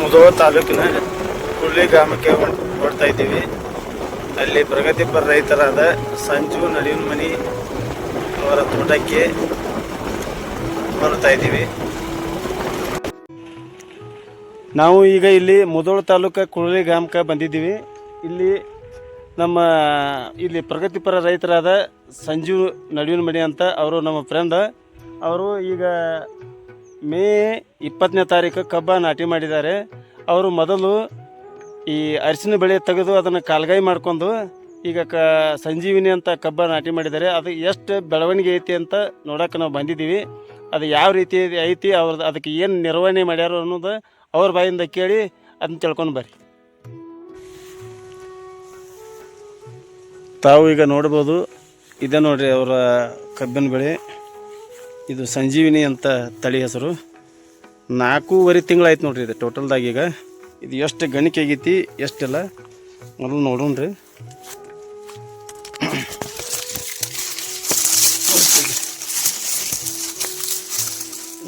ಮುಧೋಳ ತಾಲೂಕಿನ ಕುಳ್ಳಿ ಗ್ರಾಮಕ್ಕೆ ಹೊಡ್ತಾ ಇದ್ದೀವಿ. ಅಲ್ಲಿ ಪ್ರಗತಿಪರ ರೈತರಾದ ಸಂಜು ನಡಿಯೂನ್ ಮನಿ ಅವರ ತೋಟಕ್ಕೆ ಬರ್ತಾ ಇದ್ದೀವಿ. ನಾವು ಈಗ ಇಲ್ಲಿ ಮುಧೋಳ ತಾಲೂಕು ಕುಳ್ಳಿ ಗ್ರಾಮಕ್ಕೆ ಬಂದಿದ್ದೀವಿ. ಇಲ್ಲಿ ನಮ್ಮ, ಇಲ್ಲಿ ಪ್ರಗತಿಪರ ರೈತರಾದ ಸಂಜು ನಡುವಿನ ಮಣಿ ಅಂತ ಅವರು ನಮ್ಮ ಫ್ರೆಂಡ್. ಅವರು ಈಗ ಮೇ ಇಪ್ಪತ್ತನೇ ತಾರೀಕು ಕಬ್ಬ ನಾಟಿ ಮಾಡಿದ್ದಾರೆ. ಅವರು ಮೊದಲು ಈ ಅರಿಶಿನ ಬೆಳೆ ತೆಗೆದು ಅದನ್ನು ಕಾಲ್ಗಾಯಿ ಮಾಡ್ಕೊಂಡು ಈಗ ಕ ಸಂಜೀವಿನಿ ಅಂತ ಕಬ್ಬ ನಾಟಿ ಮಾಡಿದ್ದಾರೆ. ಅದು ಎಷ್ಟು ಬೆಳವಣಿಗೆ ಐತಿ ಅಂತ ನೋಡೋಕೆ ನಾವು ಬಂದಿದ್ದೀವಿ. ಅದು ಯಾವ ರೀತಿ ಐತಿ ಅವ್ರದ್ದು ಅದಕ್ಕೆ ಏನು ನಿರ್ವಹಣೆ ಮಾಡ್ಯಾರ ಅನ್ನೋದು ಅವ್ರ ಬಾಯಿಂದ ಕೇಳಿ ಅದನ್ನ ತಿಳ್ಕೊಂಡು ಬರ್ರಿ. ತಾವು ಈಗ ನೋಡ್ಬೋದು, ಇದೆ ನೋಡ್ರಿ ಅವರ ಕಬ್ಬಿನ ಬೆಳೆ. ಇದು ಸಂಜೀವಿನಿ ಅಂತ ತಳಿ ಹೆಸರು. ನಾಲ್ಕೂವರೆ ತಿಂಗಳಾಯ್ತು ನೋಡ್ರಿ ಇದು ಟೋಟಲ್ದಾಗ ಈಗ. ಇದು ಎಷ್ಟು ಗಣಿಕೆ ಆಗೈತಿ, ಎಷ್ಟಿಲ್ಲ. ಮೊದಲು ರೀ.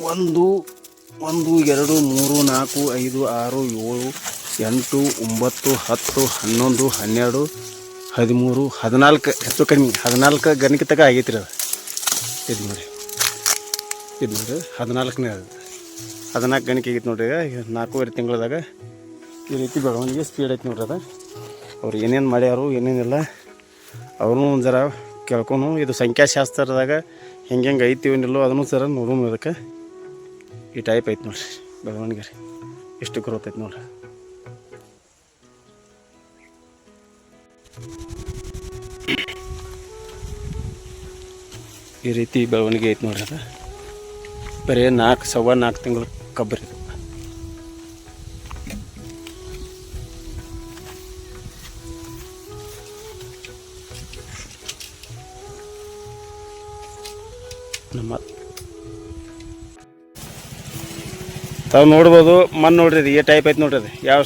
ಒಂದು ಒಂದು, ಎರಡು, ಮೂರು, ನಾಲ್ಕು, ಐದು, ಆರು, ಏಳು, ಎಂಟು, ಒಂಬತ್ತು, ಹತ್ತು, ಹನ್ನೊಂದು, ಹನ್ನೆರಡು, ಹದಿಮೂರು, ಹದಿನಾಲ್ಕು, ಹೆಚ್ಚು ಕಮ್ಮಿ, ಹದಿನಾಲ್ಕು ಗಣಿಕೆ ತಗ ಆಗೈತಿ ರೀ ಅದು. ಇದು ನೋಡಿ. ಇದು ರೀ ಹದಿನಾಲ್ಕನೇ ಅದು. ಹದಿನಾಲ್ಕು ಗಣಿಕೆ ಆಗಿತ್ತು ನೋಡ್ರಿ ಈಗ. ನಾಲ್ಕೂವರೆ ತಿಂಗಳದಾಗ ಈ ರೀತಿ ಬೆಳವಣಿಗೆ ಸ್ಪೀಡ್ ಐತಿ ನೋಡ್ರಿ ಅದು. ಅವ್ರು ಏನೇನು ಮಾಡ್ಯಾರು, ಏನೇನಿಲ್ಲ ಅವ್ರೂ ಒಂದು ಜರ ಕೇಳ್ಕೊನು ಇದು ಸಂಖ್ಯಾಶಾಸ್ತ್ರದಾಗ ಹೆಂಗೆ ಹೆಂಗೆ ಐತಿ, ಏನಿಲ್ಲೋ ಅದನ್ನು ಸರ ನೋಡೋಣ ಅದಕ್ಕೆ ಈ ಟೈಪ್ ಐತೆ ನೋಡ್ರಿ ಬೆಳವಣಿಗೆ ರೀ. ಎಷ್ಟು ಗ್ರೋತ್ ಐತೆ ನೋಡ್ರಿ. ಈ ರೀತಿ ಬೆಳವಣಿಗೆ ಐತೆ ನೋಡ್ರಿ ಅದು. ಬರೀ ನಾಲ್ಕು ಸವಾ ನಾಲ್ಕು ತಿಂಗಳು ಕಬ್ಬರಿ ನಮ್ಮ ತಾವು ನೋಡ್ಬೋದು ಮಣ್ಣು ನೋಡ್ರಿ ಇದು ಈ ಟೈಪ್ ಐತೆ ನೋಡ್ರಿ ಅದು. ಯಾವ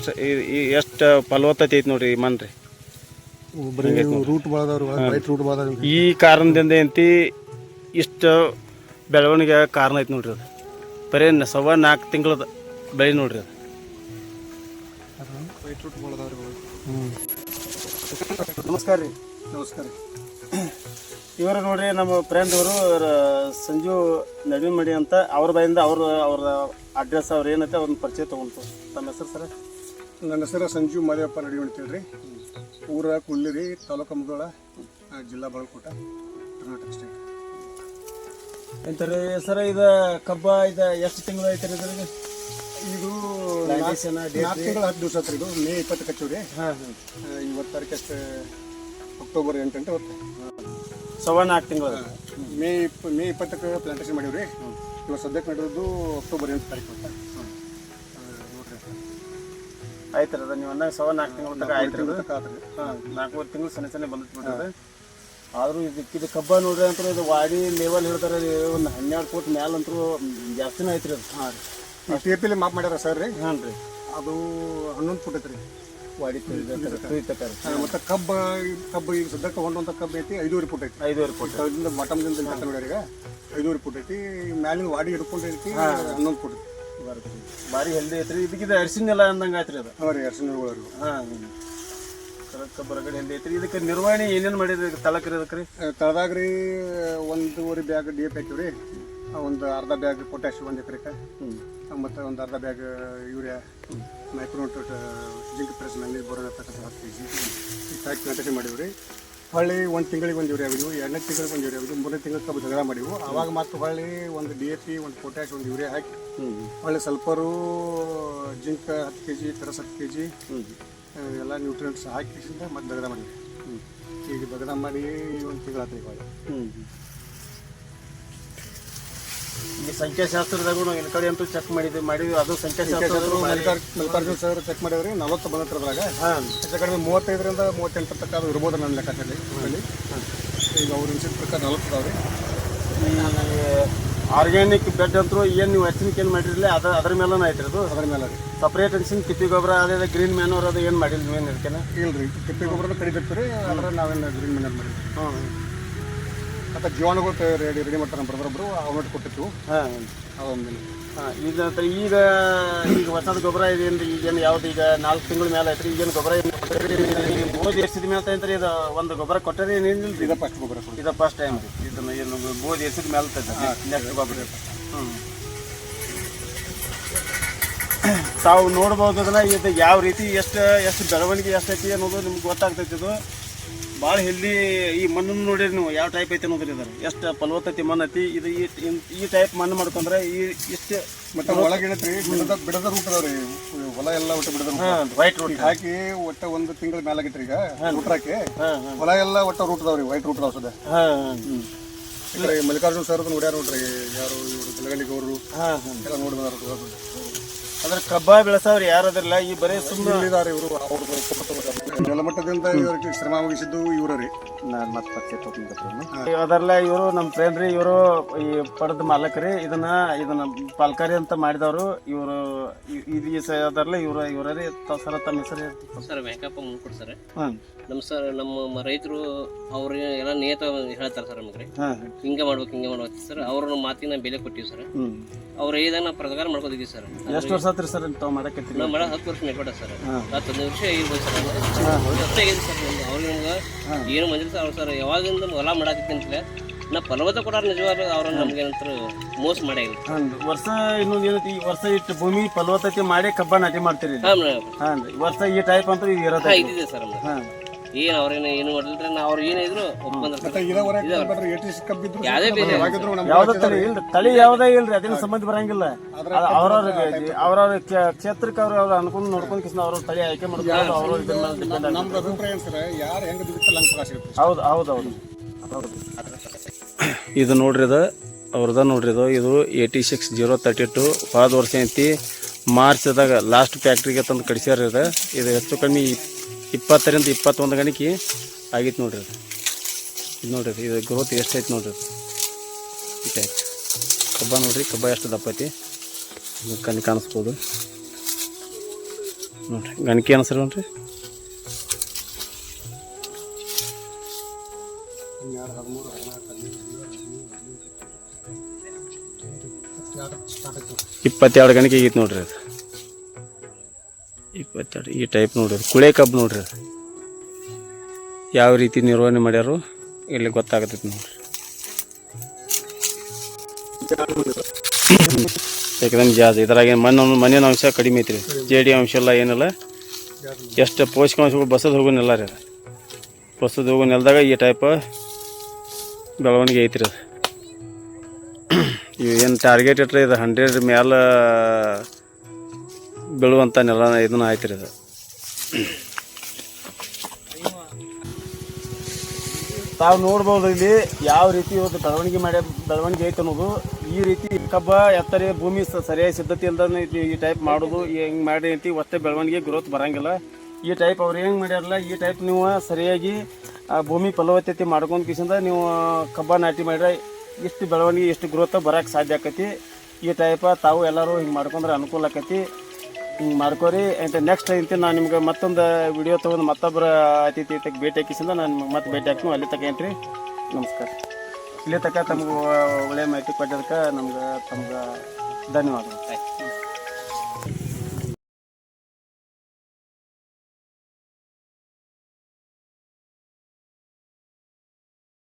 ಎಷ್ಟು ಫಲವತ್ತತೆ ಐತೆ ನೋಡ್ರಿ ಈ ಮಣ್ಣು ರೀ. ರೂಟ್ ಈ ಕಾರಣದಿಂದ ಏನಂತಿ ಇಷ್ಟು ಬೆಳವಣಿಗೆ ಕಾರಣ ಐತೆ ನೋಡ್ರಿ ಅದು. ಬರೀ ನ- ಸವ್ವ ನಾಲ್ಕು ತಿಂಗಳದ ಬೆಳೆ ನೋಡ್ರಿ ಅದು. ನಮಸ್ಕಾರ ರೀ. ನಮಸ್ಕಾರ ಇವರು ನೋಡ್ರಿ ನಮ್ಮ ಫ್ರೆಂಡ್ ಅವರು ಸಂಜು ನವೀನ್ ಮಡಿ ಅಂತ ಅವ್ರ ಬಾಯಿಂದ ಅವ್ರ ಅವ್ರ ಅಡ್ರೆಸ್ ಅವ್ರ ಏನೈತೆ ಅವ್ರನ್ನ ಪರಿಚಯ ತೊಗೊಂತು ತಮ್ಮ ಹೆಸರು ಸರ್? ನನ್ನ ಹೆಸರು ಸಂಜೀವ್ ಮಾದೇವಪ್ಪ ನಡಿ ಅಂತೇಳಿ ಊರ ಕುಳ್ಳಿರಿ ತಾಲೂಕು ಮುಗೋಳ ಜಿಲ್ಲಾ ಬಾಳಕೋಟ ಕರ್ನಾಟಕ ಸ್ಟೇಟ್ ಎಂತಾರೆ ಸರ ಇದು ಕಬ್ಬ ಇದು ಎಷ್ಟು ತಿಂಗಳು ಐತೆ ರೀ ಇದ್ರಿಗೆ ಇದು ನಾಲ್ಕು ತಿಂಗಳು ಹತ್ತು ದಿವಸ ಆತ್ರಿ ಇದು ಮೇ ಇಪ್ಪತ್ತಕ್ಕೆ ಹಚ್ಚವ್ರಿ ಹಾಂ ಹಾಂ. ಇವತ್ತು ತಾರೀಕು ಅಷ್ಟು ಅಕ್ಟೋಬರ್ ಎಂಟು ಅಂತ ಹೊತ್ತು. ಸವಾ ನಾಲ್ಕು ತಿಂಗಳು ಮೇ ಇಪ್ಪ ಮೇ ಇಪ್ಪತ್ತಕ್ಕೆ ಪ್ಲಾಂಟೇಶನ್ ರೀ ಇವಾಗ ಸದ್ಯಕ್ಕೆ ನಡೆಯೋದು ಅಕ್ಟೋಬರ್ ಎಂಟು ತಾರೀಕು ಅಂತ ಆಯ್ತು ರೀ ನೀವು ಅಂದಾಗ ಸವಾ ನಾಲ್ಕು ತಿಂಗಳು ಆಯ್ತು ರೀ ಅದು. ಹಾಂ ನಾಲ್ಕೂವರೆ ತಿಂಗಳು ಸಣ್ಣ ಸಣ್ಣ ಬಂದಿತ್ತು ಬಿಡ್ರಿ ಆದರೂ ಇದಕ್ಕೆ ಇದು ಕಬ್ಬ ನೋಡ್ರಿ ಅಂತೂ ಇದು ವಾಡಿ ಲೆವೆಲ್ ಹೇಳ್ತಾರೆ ಒಂದು ಹನ್ನೆರಡು ಫೂಟ್ ಮ್ಯಾಲ ಅಂತೂ ಜಾಸ್ತಿನೇ ಐತ್ರಿ ಅದು. ಹಾಂ ರೀ. ಟಿ ಪಿ ಮಾಪ್ ಮಾಡ್ಯಾರ ಸರ್ ರೀ? ಹಾಂ ರೀ. ಅದು ಹನ್ನೊಂದು ಫುಟ್ ಐತ್ರಿ. ವಾಡಿ ತುಳಿತಕ್ಕ ಮತ್ತು ಮತ್ತೆ ಕಬ್ಬ ಕಬ್ಬು ಈಗ ಸದ್ಯಕ್ಕೆ ಹೊಂಡುವಂಥ ಕಬ್ಬು ಐತಿ ಐದೂವರೆ ಫುಟ್ ಐತಿ ಐದೂವರೆ ಫುಟ್ ಅದರಿಂದ ಮಟಮ್ದಿಂದ ನೋಡ್ಯಾರ ಈಗ. ಐದೂವರೆ ಫುಟ್ ಐತಿ ಮ್ಯಾಲಿನ ವಾಡಿ ಹಿಡ್ಕೊಂಡು ಐತಿ ಹನ್ನೊಂದು ಫುಟ್ ಐತಿ ಭಾರಿ ಹೆಲ್ದಿ ಐತ್ರಿ. ಇದಕ್ಕಿದು ಅರಿಶಿನೆಲ್ಲ ಅಂದಂಗೆ ಆಯ್ತು ರೀ ಅದು. ಹಾಂ ರೀ ಅರ್ಶಿನ ಹಾಂ. ಕರೆಕ್ಟ್ ಬರಗಡೆ ಐತ್ರಿ. ಇದಕ್ಕೆ ನಿರ್ವಹಣೆ ಏನೇನು ಮಾಡಿದ್ರಿ ತಳಕ್ರಿ ಅದಕ್ಕೆ ರೀ ತಳದಾಗ ರೀ ಒಂದೂವರೆ ಬ್ಯಾಗ್ ಡಿ ಎಫ್ ಹಾಕಿವ್ರಿ ಒಂದು ಅರ್ಧ ಬ್ಯಾಗ್ ಪೊಟ್ಯಾಶ್ ಒಂದು ಎಕರೆಗೆ ಮತ್ತು ಒಂದು ಅರ್ಧ ಬ್ಯಾಗ್ ಯೂರಿಯಾ ಮೈಕ್ರೋನ್ಯೂಟ್ರೇಟ್ ಜಿಂಕ್ ಪ್ರೆಸ್ನಲ್ಲಿ ಬೋರನ್ ಹತ್ತು ಕೆ ಜಿ ಮಾಡಿವ್ರಿ. ಹೊಳ್ಳಿ ಒಂದು ತಿಂಗಳಿಗೆ ಒಂದು ಯೂರಿಯಾ ಆಗಿದ್ವು ಎರಡನೇ ತಿಂಗಳಿಗೆ ಒಂದು ಯೂರಿಯಾ ಆಗಿದ್ವು ಮೂರನೇ ತಿಂಗಳಿಗೆ ಕಬ್ಬು ಜಗಳ ಮಾಡಿವು. ಅವಾಗ ಮತ್ತು ಹೊಳ್ಳಿ ಒಂದು ಡಿ ಎ ಪಿ ಒಂದು ಪೊಟ್ಯಾಶ್ ಒಂದು ಯೂರಿಯಾ ಹಾಕಿ ಹೊಳ್ಳಿ ಸ್ವಲ್ಪರೂ ಜಿಂಕ್ ಹತ್ತು ಕೆ ಜಿ ತರಸ್ ಹತ್ತು ಕೆ ಜಿ ಎಲ್ಲ ನ್ಯೂಟ್ರಿಯೆಂಟ್ಸ್ ಹಾಕಿಸಿಂದ ಮತ್ತೆ ಬಗದ ಮಾಡಿ. ಈಗ ಬಗದ ಮಾಡಿ ಒಂದು ತಿಂಗಳಾತ್ರಿ ಇವಾಗ ಈ ಸಂಖ್ಯಾಶಾಸ್ತ್ರದಾಗೂ ನಾವು ಈ ಕಡೆ ಅಂತೂ ಚೆಕ್ ಮಾಡಿದ್ವಿ ಮಾಡಿದ್ವಿ. ಅದು ಸಂಖ್ಯಾಶಾಸ್ತ್ರ ಮಲ್ಲಿಕಾರ್ ಮಲ್ಲಿಕಾರ್ಜುನ ಸರ್ ಚೆಕ್ ಮಾಡಿದ್ರಿ ನಲವತ್ತು ಬಂದ್ರದಾಗ ಹೆಚ್ಚು ಕಡಿಮೆ ಮೂವತ್ತೈದರಿಂದ ಮೂವತ್ತೆಂಟು ತನಕ ಅದು ಇರ್ಬೋದು ನನ್ನ ಲೆಕ್ಕದಲ್ಲಿ ಈಗ ಅವ್ರ ಇನ್ಸಿಟ್ ಪ್ರಕಾರ ನಲವತ್ತು ರೀ ಈ ಆರ್ಗ್ಯಾನಿಕ್ ಬೆಡ್ ಅಂತೂ ಏನು ನೀವು ಹೆಚ್ಚಿನಕ್ಕೆ ಏನು ಮಾಡಿರಲಿ ಅದು ಅದ್ರ ಮೇಲೂ ಐತ್ರಿ ಅದು? ಅದ್ರ ಮೇಲೆ ರೀ ಸಪ್ರೇಟ್ ಅನ್ಸಿನ ತಿಪ್ಪಿ ಗೊಬ್ಬರ ಅದೇ ಗ್ರೀನ್ ಮ್ಯಾನೂರ್ ಅದು ಏನು ಮಾಡಿಲ್ಲ ನೀವೇನು ಇರ್ತೇನೆ ಇಲ್ಲ ರೀ ತಿಪ್ಪೆ ಗೊಬ್ಬರನ ಕಡಿಬೇಕು ರೀ ಅಂದ್ರೆ ನಾವೇನು ಗ್ರೀನ್ ಮ್ಯಾನೂರ್ ಮಾಡಿದ್ವಿ ಹ್ಞೂ ಮತ್ತು ಜೀವಾಣುಗಳು ರೆಡಿ ರೆಡಿ ಮಾಡ್ತಾರೆ ನಮ್ಮ ಬ್ರದರೊಬ್ಬರು ಅವ್ರು ಕೊಟ್ಟಿತ್ತು ಹಾಂ. ಅದಾದ್ಮೇಲೆ ಹಾಂ ಈಗ ಈಗ ಈಗ ಹೊಸದು ಗೊಬ್ಬರ ಇದೇನು ಈಗೇನು ಯಾವ್ದು ಈಗ ನಾಲ್ಕು ತಿಂಗಳ ಮೇಲೆ ಐತ್ರಿ ಈಗೇನು ಗೊಬ್ಬರ ಬೋಧಿ ಎಸಿದ ಮೇಲೆ ಐತ್ರಿ ಇದು ಒಂದು ಗೊಬ್ಬರ ಕೊಟ್ಟರೆ ಏನಿಲ್ಲ ಇದು ಫಸ್ಟ್ ಗೊಬ್ಬರ ಕೊಡಿ. ಇದು ಫಸ್ಟ್ ಟೈಮ್ ರೀ ಇದನ್ನ ಏನು ಬೋಧಿ ಎಸಿದ ಮೇಲೆ ನೆಕ್ಸ್ಟ್ ಗೊಬ್ಬರ. ಹ್ಞೂ ತಾವು ನೋಡ್ಬೋದು ಅದನ್ನ ಇದು ಯಾವ ರೀತಿ ಎಷ್ಟು ಎಷ್ಟು ಬೆಳವಣಿಗೆ ಎಷ್ಟೈತಿ ಅನ್ನೋದು ನಿಮ್ಗೆ ಗೊತ್ತಾಗ್ತೈತಿ ಇದು. ಭಾಳ ಹೆಲ್ದಿ ಈ ಮಣ್ಣನ್ನು ನೋಡಿರಿ ನೀವು ಯಾವ ಟೈಪ್ ಐತಿ ಅನ್ನೋದ್ರಿ ಇದಾರೆ. ಎಷ್ಟು ಫಲವತ್ತತೆ ಮಣ್ಣು ಐತಿ ಇದು ಈ ಈ ಟೈಪ್ ಮಣ್ಣು ಮಾಡ್ಕೊಂಡ್ರೆ ಈ ಇಷ್ಟು ಮತ್ತೆ ಒಳಗೆ ಏನೈತ್ರಿ ಬಿಡದ ಬಿಡದ ರೂಟ್ ಅದಾವ್ರಿ ಹೊಲ ಎಲ್ಲ ಒಟ್ಟು ಬಿಡದ ವೈಟ್ ರೂಟ್ ಹಾಕಿ ಒಟ್ಟ ಒಂದು ತಿಂಗಳ ಮೇಲೆ ಆಗೈತ್ರಿ ಈಗ ರೂಟ್ ಹಾಕಿ ಹೊಲ ಎಲ್ಲ ಒಟ್ಟ ರೂಟ್ ಅದಾವ್ರಿ ವೈಟ್ ರೂಟ್ ಈ ಮಲ್ಲಿಕಾರ್ಜುನ ಸರ್ ನೋಡ್ಯಾರ ನೋಡ್ರಿ ಯಾರು ಇವರು ಬೆಳಗಲಿ ಅವರು ಎಲ್ಲ ನೋಡಿ ಬಂದಾರ ಅದ್ರ ಕಬ್ಬ ಬೆಳೆಸವ್ರು ಯಾರು ಅದ್ರಲ್ಲ ಈ ಬರೀ ಸುಮ್ಮನೆ ಇವರು ಅವ್ರದ್ದು ನೆಲಮಟ್ಟದಿಂದ ಇವರು ಶ್ರಮ ವಹಿಸಿದ್ದು ಇವರೇ ರೀ ನಾನು ಮತ್ತೆ ಪರಿಚಯ ಅದರಲ್ಲ ಇವರು ನಮ್ಮ ಫ್ರೆಂಡ್ ರೀ ಇವರು ಈ ಪಡೆದ ಮಾಲಕರಿ. ಇದನ್ನ ಇದನ್ನ ಪಾಲ್ಕಾರಿ ಅಂತ ಮಾಡಿದವರು. ಇವರು ಇದು ಈ ಸ- ಅದರಲ್ಲ ಇವರ ಇವರೇ ತ- ಸರ ತಮ್ಮ ಹೆಸರು ಹೇಳ್ತೀವಿ. ಸರ್ ವೆಂಕಪ್ಪ ಮುಂದ್ಕೊಡ್ ಸರ್. ಹಾಂ. ನಮ್ಮ ಸರ್ ನಮ್ಮ ರೈತರು ಅವ್ರು ಎಲ್ಲ ನಿಯತ ಹೇಳ್ತಾರೆ ಸರ್ ನಮಗೆ ಹಾಂ. ಹಿಂಗೆ ಮಾಡ್ಬೇಕು ಹಿಂಗೆ ಮಾಡ್ಬೇಕು ಸರ್. ಅವ್ರ ಮಾತಿನ ಬೆಲೆ ಕೊಟ್ಟಿವಿ ಸರ್. ಹ್ಞೂ ಅವ್ರು ಹೇಳಿದಾಗ ನಾವು ಪ್ರಕಾರ ಮಾಡ್ಕೋದಿದ್ದೀವಿ ಸರ್. ಎಷ್ಟು ವರ್ಷ ಆತ್ರಿ ಸರ್ ತಾವು ಮಾಡಕತ್ತೀರಿ? ನಮ್ಮ ಮಾಡೋ ಹತ್ತು ವರ್ಷ ಮೇಲ್ಪಟ್ಟ ಸರ್. ಹಾಂ. ಹತ್ತು ಹದಿನೈದು ವರ್ಷ ಇರ್ಬೋದು ಸರ್ ಅಷ್ಟೇ ಆಗಿದೆ ಸರ್ ನಮ್ದು. ಅವ್ರಿಗೆ ನಮ್ಗೆ ಏನು ಮಂದಿರ ಸರ್ ಅವ್ರು ಸರ್ ಯಾವಾಗಿಂದ ಹೊಲ ಮಾಡಾಕತ್ತಿ ಅಂತಲೇ ನಾ ಫಲವತ್ತ ಕೊಡಾರ ನಿಜವಾದ ಅವ್ರ ನಮ್ಗೆ ಏನಂತರ ಮೋಸ ಮಾಡ್ಯಾರ ವರ್ಷ ಇನ್ನೊಂದು ಏನೈತಿ ಈ ವರ್ಷ ಇಟ್ಟು ಭೂಮಿ ಫಲವತ್ತತೆ ಮಾಡಿ ಕಬ್ಬ ನಾಟಿ ಮಾಡ್ತೀರಿ ಹಾಂ ವರ್ಷ ಈ ಟೈಪ್ ಅಂತ ಇದು ಇರತ್ತೆ ಇದಿದೆ ಸರ್ ಹಾಂ ಏನು ಅವ್ರೇನು ಏನು ಮಾಡಿಲ್ರಿ ನಾ ಅವ್ರು ಇದಾವರೆ ಏಟಿ ಕಬ್ಬಿದ್ರು ಯಾವ್ದೇ ಯಾವ್ದ ತಳಿ ಇಲ್ರಿ ತಳಿ ಯಾವ್ದೇ ಇಲ್ರಿ ಅದೇನು ಸಂಬಂಧ ಬರಂಗಿಲ್ಲ. ಅವ್ರವ್ರ ಅವ್ರವ್ರ ಕ್ಷೇತ್ರಕ್ಕೆ ಅವ್ರ ಅವ್ರ ಅನ್ಕೊಂಡು ನೋಡ್ಕೊಂಡ್ ಕಿಸ್ನ ಅವ್ರ ತಳಿ ಆಯ್ಕೆ ಮಾಡ್ತಾರೆ ಅವ್ರ ಇದ್ರ ಮೇಲೆ ಡಿಪೆಂಡ್ ನಮ್ದು ಅಭಿಪ್ರಾಯ ಏನು ಸರ್? ಯಾರು ಹೆಂಗೆ ದುಡಿತಲ್ಲ ಹಂಗೆ ಫಲ ಹೌದು ಹೌದು ಹೌದು. ಇದು ನೋಡ್ರಿ ಇದು ಅವ್ರದ ನೋಡ್ರಿ ಇದು ಇದು eighty six zero thirty two ಹೋದ ವರ್ಷ ಐತಿ. ಮಾರ್ಚ್ದಾಗ ಲಾಸ್ಟ್ ಫ್ಯಾಕ್ಟ್ರಿಗೆ ತಂದು ಕಡಿಸ್ಯಾರ ಇದು. ಇದು ಹೆಚ್ಚು ಕಮ್ಮಿ ಇಪ್ಪತ್ತರಿಂದ ಇಪ್ಪತ್ತೊಂದು ಗಣಿಕೆ ಆಗಿತ್ತು ನೋಡ್ರಿ ಇದು. ಇದು ನೋಡ್ರಿ ಇದು. ಗ್ರೋತ್ ಎಷ್ಟು ಐತಿ ನೋಡ್ರಿ ಇದು. ಕಬ್ಬ ನೋಡ್ರಿ, ಕಬ್ಬ ಎಷ್ಟು ದಪ್ಪ ಐತಿ. ಕಣ್ಣು ಕಾಣಿಸ್ಬೋದು. ನೋಡ್ರಿ, ಗಣಿಕೆ ಅನ್ಸರಿ ನೋಡ್ರಿ ಇಪ್ಪತ್ತೆರಡು ಗಣಿಕೆ ಆಗೈತೆ ನೋಡ್ರಿ ಅದು. ಇಪ್ಪತ್ತೆರಡು, ಈ ಟೈಪ್ ನೋಡ್ರಿ. ಕುಳೆ ಕಬ್ಬು ನೋಡ್ರಿ ಅದು. ಯಾವ ರೀತಿ ನಿರ್ವಹಣೆ ಮಾಡ್ಯಾರು ಇಲ್ಲಿ ಗೊತ್ತಾಗತೈತಿ ನೋಡ್ರಿ. ಯಾಕಂದ್ರೆ ಜಾಸ್ತಿ ಇದ್ರಾಗ ಮಣ್ಣು, ಮಣ್ಣಿನ ಅಂಶ ಕಡಿಮೆ ಐತ್ರಿ. ಜೇಡಿ ಅಂಶ ಎಲ್ಲ ಏನಿಲ್ಲ. ಎಷ್ಟು ಪೋಷಕಾಂಶಗಳು ಬಸದ ಹೋಗೋ ನೆಲ ರೀ ಬಸದ ಹೋಗೋ ನೆಲದಾಗ ಈ ಟೈಪ್ ಬೆಳವಣಿಗೆ ಐತ್ರಿ ಅದು. ಏನು ಟಾರ್ಗೆಟ್ ಇಟ್ಟರೆ ಇದು ಹಂಡ್ರೆಡ್ ಮೇಲೆ ಬೀಳುವಂಥ ನೆಲ ಇದನ್ನ ಆಯ್ತು ರೀ ಇದು. ತಾವು ನೋಡ್ಬೋದು ಇಲ್ಲಿ ಯಾವ ರೀತಿ ಇವತ್ತು ಬೆಳವಣಿಗೆ ಮಾಡಿ ಬೆಳವಣಿಗೆ ಐತೆ ಅನ್ನೋದು. ಈ ರೀತಿ ಕಬ್ಬ, ಎತ್ತರೆ, ಭೂಮಿ ಸರಿಯಾಗಿ ಸಿದ್ಧತೆ ಇಲ್ದನೆ ಈ ಟೈಪ್ ಮಾಡೋದು. ಹೆಂಗೆ ಮಾಡಿ ಐತಿ ಒತ್ತೆ ಬೆಳವಣಿಗೆ ಗ್ರೋತ್ ಬರಂಗಿಲ್ಲ. ಈ ಟೈಪ್ ಅವ್ರು ಹೆಂಗೆ ಮಾಡ್ಯಾರಲ್ಲ, ಈ ಟೈಪ್ ನೀವು ಸರಿಯಾಗಿ ಭೂಮಿ ಫಲವತ್ತತೆ ಮಾಡ್ಕೊಂಡು ಕಿಸಿಂದ ನೀವು ಕಬ್ಬ ನಾಟಿ ಮಾಡಿದ್ರೆ ಇಷ್ಟು ಬೆಳವಣಿಗೆ ಇಷ್ಟು ಗ್ರೋತ್ ಬರೋಕ್ಕೆ ಸಾಧ್ಯ ಆಕತಿ? ಈ ಟೈಪ ತಾವು ಎಲ್ಲರೂ ಹಿಂಗೆ ಮಾಡ್ಕೊಂಡ್ರೆ ಅನುಕೂಲ ಆಕತಿ. ಹಿಂಗೆ ಮಾಡ್ಕೋರಿ. ಅಂತ ನೆಕ್ಸ್ಟ್ ಇಂತ ನಾನು ನಿಮ್ಗೆ ಮತ್ತೊಂದು ವಿಡಿಯೋ ತೊಗೊಂಡು ಮತ್ತೊಬ್ಬರ ಅತಿಥಿ ತಕ್ಕ ಭೇಟಿ ಹಾಕಿಸಿಂದ ನಾನು ನಿಮ್ಗೆ ಮತ್ತೆ ಭೇಟಿ ಹಾಕ್ತೀನಿ. ಅಲ್ಲಿ ತಕ ರೀ ನಮಸ್ಕಾರ. ಇಲ್ಲಿ ತಕ್ಕ ತಮ್ಗೆ ಒಳ್ಳೆಯ ಮಾಹಿತಿ ಕೊಟ್ಟದಕ್ಕೆ ನಮ್ಗೆ ತಮ್ಗೆ ಧನ್ಯವಾದಗಳು.